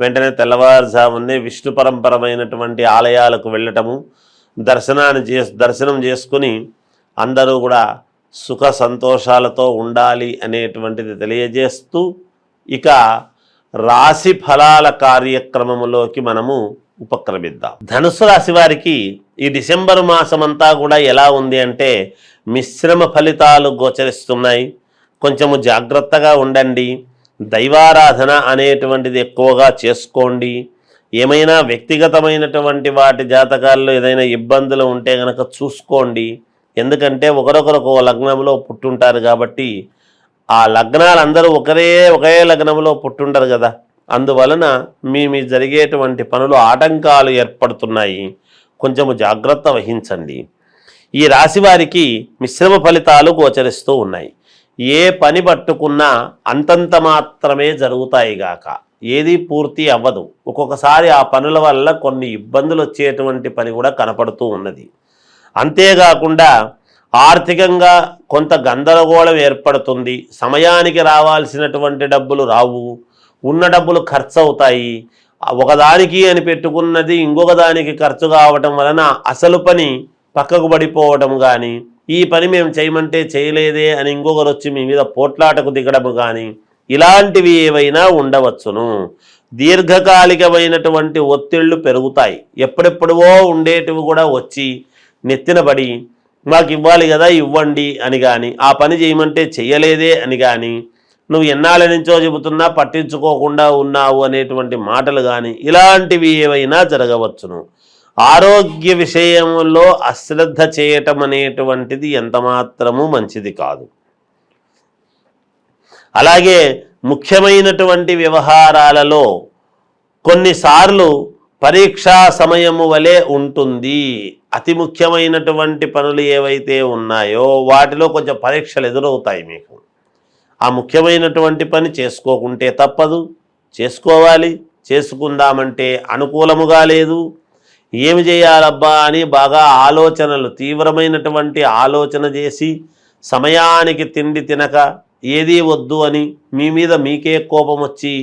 వెంటనే తెల్లవారుజామునే విష్ణు పరంపరమైనటువంటి ఆలయాలకు వెళ్ళటము దర్శనాన్ని చే దర్శనం చేసుకుని అందరూ కూడా సుఖ సంతోషాలతో ఉండాలి అనేటువంటిది తెలియజేస్తూ ఇక రాశి ఫలాల కార్యక్రమములోకి మనము ఉపక్రమిద్దాం. ధనుసు రాశి వారికి ఈ డిసెంబర్ మాసమంతా కూడా ఎలా ఉంది అంటే మిశ్రమ ఫలితాలు గోచరిస్తున్నాయి. కొంచెము జాగ్రత్తగా ఉండండి. దైవారాధన అనేటువంటిది ఎక్కువగా చేసుకోండి. ఏమైనా వ్యక్తిగతమైనటువంటి వాటి జాతకాల్లో ఏదైనా ఇబ్బందులు ఉంటే కనుక చూసుకోండి. ఎందుకంటే ఒకరొకరు లగ్నంలో పుట్టుంటారు కాబట్టి ఆ లగ్నాలందరూ ఒకరే ఒకే లగ్నంలో పుట్టుంటారు కదా. అందువలన మీ మీ జరిగేటువంటి పనులు ఆటంకాలు ఏర్పడుతున్నాయి. కొంచెము జాగ్రత్త వహించండి. ఈ రాశి వారికి మిశ్రమ ఫలితాలు గోచరిస్తూ ఉన్నాయి. ఏ పని పట్టుకున్నా అంతంత మాత్రమే జరుగుతాయి గాక. ఏది పూర్తి అవ్వదు. ఒక్కొక్కసారి ఆ పనుల వల్ల కొన్ని ఇబ్బందులు వచ్చేటువంటి పని కూడా కనపడుతూ ఉన్నది. అంతేకాకుండా ఆర్థికంగా కొంత గందరగోళం ఏర్పడుతుంది. సమయానికి రావాల్సినటువంటి డబ్బులు రావు. ఉన్న డబ్బులు ఖర్చు అవుతాయి ఒకదానికి అని పెట్టుకున్నది ఇంకొక దానికి ఖర్చు కావటం వలన అసలు పని పక్కకు పడిపోవటం కానీ ఈ పని మేము చేయమంటే చేయలేదే అని ఇంకొకరు వచ్చి మీ మీద పోట్లాటకు దిగడం కానీ ఇలాంటివి ఏవైనా ఉండవచ్చును. దీర్ఘకాలికమైనటువంటి ఒత్తిళ్ళు పెరుగుతాయి. ఎప్పుడెప్పుడవో ఉండేటివి కూడా వచ్చి నెత్తినబడి మాకు ఇవ్వాలి కదా ఇవ్వండి అని కానీ ఆ పని చేయమంటే చేయలేదే అని కానీ నువ్వు ఎన్నాళ్ళ నుంచో చెబుతున్నా పట్టించుకోకుండా ఉన్నావు అనేటువంటి మాటలు కానీ ఇలాంటివి ఏవైనా జరగవచ్చును. ఆరోగ్య విషయంలో అశ్రద్ధ చేయటం అనేటువంటిది ఎంతమాత్రము మంచిది కాదు. అలాగే ముఖ్యమైనటువంటి వ్యవహారాలలో కొన్నిసార్లు పరీక్షా సమయము వలె ఉంటుంది. అతి ముఖ్యమైనటువంటి పనులు ఏవైతే ఉన్నాయో వాటిలో కొంచెం పరీక్షలు ఎదురవుతాయి మీకు. ఆ ముఖ్యమైనటువంటి పని చేసుకోకుంటే తప్పదు. చేసుకోవాలి. చేసుకుందామంటే అనుకూలముగా లేదు. ఏమి చేయాలబ్బా అని బాగా ఆలోచనలు తీవ్రమైనటువంటి ఆలోచన చేసి సమయానికి తిండి తినక ఏదీ వద్దు అని మీ మీద మీకే కోపం వచ్చి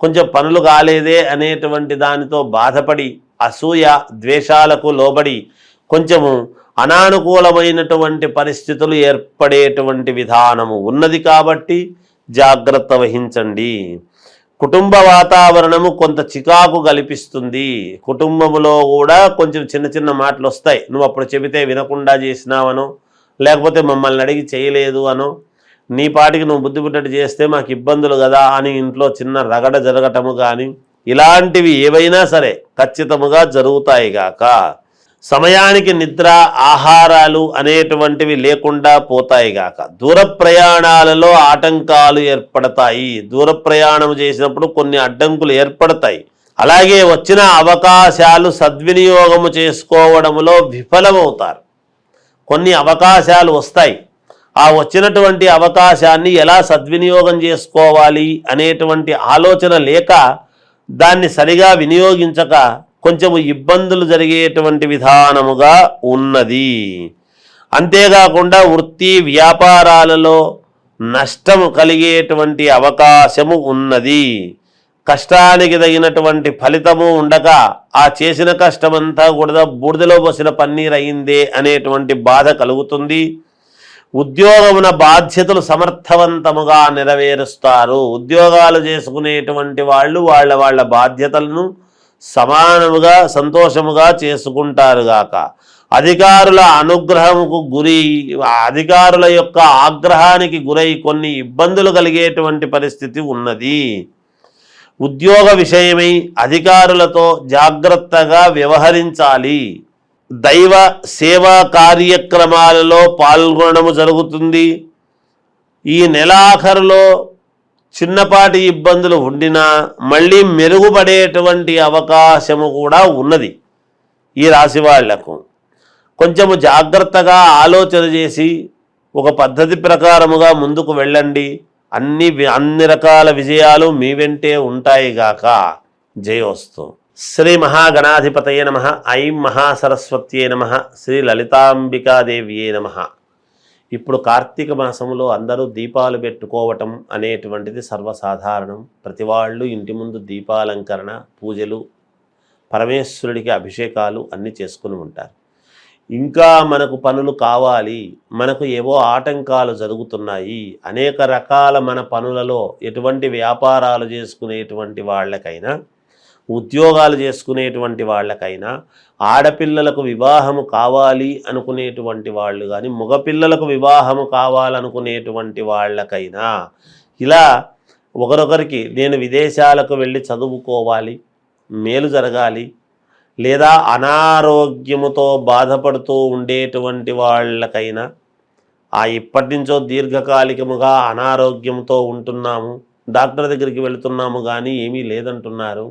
కొంచెం పనులు కాలేదే అనేటువంటి దానితో బాధపడి అసూయ ద్వేషాలకు లోబడి కొంచెము అనానుకూలమైనటువంటి పరిస్థితులు ఏర్పడేటువంటి విధానము ఉన్నది కాబట్టి జాగ్రత్త వహించండి. కుటుంబ వాతావరణము కొంత చికాకు కల్పిస్తుంది. కుటుంబములో కూడా కొంచెం చిన్న చిన్న మాటలు వస్తాయి నువ్వు అప్పుడు చెబితే వినకుండా చేసినావనో లేకపోతే మమ్మల్ని అడిగి చేయలేదు అనో నీ పాటికి నువ్వు బుద్ధి పుట్టట్టు చేస్తే మాకు ఇబ్బందులు కదా అని ఇంట్లో చిన్న రగడ జరగటము కానీ ఇలాంటివి ఏవైనా సరే ఖచ్చితముగా జరుగుతాయి గాక. సమయానికి నిద్ర ఆహారాలు అనేటువంటివి లేకుండా పోతాయి గాక. దూర ప్రయాణాలలో ఆటంకాలు ఏర్పడతాయి. దూర ప్రయాణం చేసినప్పుడు కొన్ని అడ్డంకులు ఏర్పడతాయి. అలాగే వచ్చిన అవకాశాలు సద్వినియోగము చేసుకోవడంలో విఫలమవుతారు. కొన్ని అవకాశాలు వస్తాయి. ఆ వచ్చినటువంటి అవకాశాన్ని ఎలా సద్వినియోగం చేసుకోవాలి అనేటువంటి ఆలోచన లేక దాన్ని సరిగా వినియోగించక కొంచెము ఇబ్బందులు జరిగేటువంటి విధానముగా ఉన్నది. అంతేకాకుండా వృత్తి వ్యాపారాలలో నష్టము కలిగేటువంటి అవకాశము ఉన్నది. కష్టానికి తగినటువంటి ఫలితము ఉండక ఆ చేసిన కష్టమంతా కూడా బూడిదలో పోసిన పన్నీర్ అయిందే అనేటువంటి బాధ కలుగుతుంది. ఉద్యోగమున బాధ్యతలు సమర్థవంతముగా నెరవేరుస్తారు. ఉద్యోగాలు చేసుకునేటువంటి వాళ్ళు వాళ్ళ వాళ్ళ బాధ్యతలను సమానముగా సంతోషముగా చేసుకుంటారు గాక. అధికారుల అనుగ్రహముకు గురి అధికారుల యొక్క ఆగ్రహానికి గురై కొన్ని ఇబ్బందులు కలిగేటువంటి పరిస్థితి ఉన్నది. ఉద్యోగ విషయమై అధికారులతో జాగ్రత్తగా వ్యవహరించాలి. దైవ సేవా కార్యక్రమాలలో పాల్గొనడము జరుగుతుంది. ఈ నెలాఖరులో చిన్నపాటి ఇబ్బందులు ఉండినా మళ్ళీ మెరుగుపడేటువంటి అవకాశము కూడా ఉన్నది ఈ రాశి వాళ్ళకు. కొంచెము జాగ్రత్తగా ఆలోచన చేసి ఒక పద్ధతి ప్రకారముగా ముందుకు వెళ్ళండి. అన్ని అన్ని రకాల విజయాలు మీ వెంటే ఉంటాయిగాక జయోస్తు. శ్రీ మహాగణాధిపతయ నమ. ఐం మహాసరస్వత్యే నమ. శ్రీ లలితాంబికాదేవ్యే నమ. ఇప్పుడు కార్తీక మాసంలో అందరూ దీపాలు పెట్టుకోవటం అనేటువంటిది సర్వసాధారణం. ప్రతి వాళ్ళు ఇంటి ముందు దీపాలంకరణ పూజలు పరమేశ్వరుడికి అభిషేకాలు అన్నీ చేసుకుని ఉంటారు. ఇంకా మనకు పనులు కావాలి మనకు ఏవో ఆటంకాలు జరుగుతున్నాయి అనేక రకాల మన పనులలో ఎటువంటి వ్యాపారాలు చేసుకునేటువంటి వాళ్ళకైనా ఉద్యోగాలు చేసుకునేటువంటి వాళ్ళకైనా ఆడపిల్లలకు వివాహము కావాలి అనుకునేటువంటి వాళ్ళు కానీ మగపిల్లలకు వివాహము కావాలనుకునేటువంటి వాళ్ళకైనా ఇలా ఒకరొకరికి నేను విదేశాలకు వెళ్ళి చదువుకోవాలి మేలు జరగాలి లేదా అనారోగ్యముతో బాధపడుతూ ఉండేటువంటి వాళ్ళకైనా ఆ ఇప్పటి నుంచో దీర్ఘకాలికముగా అనారోగ్యంతో ఉంటున్నాము డాక్టర్ దగ్గరికి వెళుతున్నాము కానీ ఏమీ లేదంటున్నారు.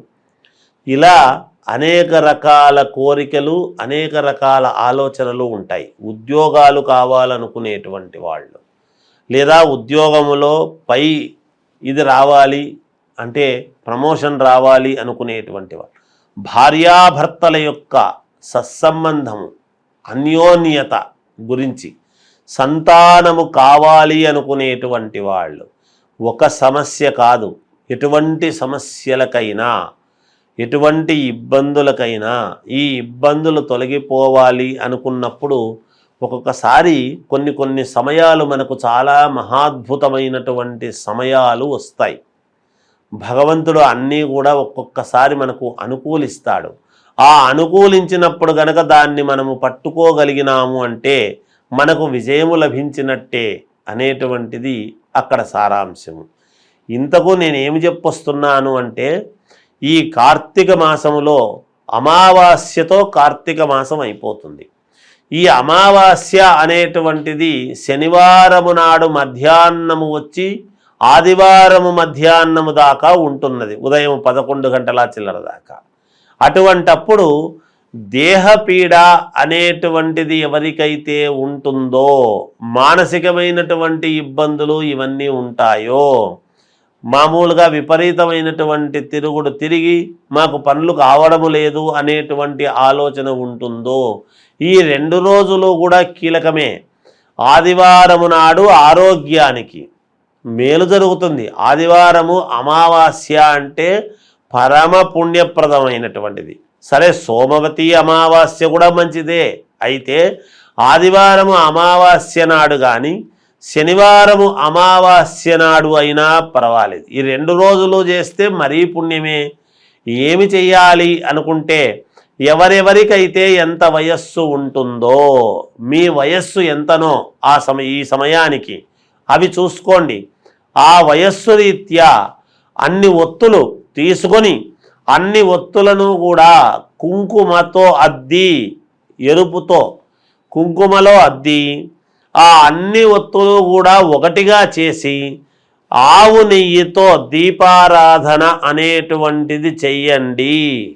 ఇలా అనేక రకాల కోరికలు అనేక రకాల ఆలోచనలు ఉంటాయి. ఉద్యోగాలు కావాలనుకునేటువంటి వాళ్ళు. లేదా ఉద్యోగములో పై ఇది రావాలి అంటే ప్రమోషన్ రావాలి అనుకునేటువంటి వాళ్ళు. భార్యాభర్తల యొక్క సత్సంబంధము అన్యోన్యత గురించి సంతానము కావాలి అనుకునేటువంటి వాళ్ళు. ఒక సమస్య కాదు. ఎటువంటి సమస్యలకైనా ఎటువంటి ఇబ్బందులకైనా ఈ ఇబ్బందులు తొలగిపోవాలి అనుకున్నప్పుడు ఒక్కొక్కసారి కొన్ని కొన్ని సమయాలు మనకు చాలా మహాద్భుతమైనటువంటి సమయాలు వస్తాయి. భగవంతుడు అన్నీ కూడా ఒక్కొక్కసారి మనకు అనుకూలిస్తాడు. ఆ అనుకూలించినప్పుడు గనక దాన్ని మనము పట్టుకోగలిగినాము అంటే మనకు విజయము లభించినట్టే అనేటువంటిది అక్కడ సారాంశము. ఇంతకు నేను ఏమి చెప్పొస్తున్నాను అంటే ఈ కార్తీక మాసంలో అమావాస్యతో కార్తీక మాసం అయిపోతుంది. ఈ అమావాస్య అనేటువంటిది శనివారము నాడు మధ్యాహ్నము వచ్చి ఆదివారము మధ్యాహ్నము దాకా ఉంటున్నది ఉదయం పదకొండు గంటల చిల్లర దాకా. అటువంటప్పుడు దేహపీడ అనేటువంటిది ఎవరికైతే ఉంటుందో మానసికమైనటువంటి ఇబ్బందులు ఇవన్నీ ఉంటాయో మామూలుగా విపరీతమైనటువంటి తిరుగుడు తిరిగి మాకు పనులు కావడము లేదు అనేటువంటి ఆలోచన ఉంటుందో ఈ రెండు రోజులు కూడా కీలకమే. ఆదివారము నాడు ఆరోగ్యానికి మేలు జరుగుతుంది. ఆదివారము అమావాస్య అంటే పరమ పుణ్యప్రదమైనటువంటిది. సరే సోమవతి అమావాస్య కూడా మంచిదే. అయితే ఆదివారము అమావాస్య నాడు కానీ శనివారము అమావాస్య నాడు అయినా పర్వాలేదు. ఈ రెండు రోజులు చేస్తే మరీ పుణ్యమే. ఏమి చెయ్యాలి అనుకుంటే ఎవరెవరికైతే ఎంత వయస్సు ఉంటుందో మీ వయస్సు ఎంతనో ఆ సమయ ఈ సమయానికి అవి చూసుకోండి. ఆ వయస్సు రీత్యా అన్ని ఒత్తులు తీసుకొని అన్ని ఒత్తులను కూడా కుంకుమతో అద్ది ఎరుపుతో కుంకుమలో అద్ది ఆ అన్ని ఒత్తులు కూడా ఒకటిగా చేసి ఆవు నెయ్యితో దీపారాధన అనేటువంటిది చెయ్యండి.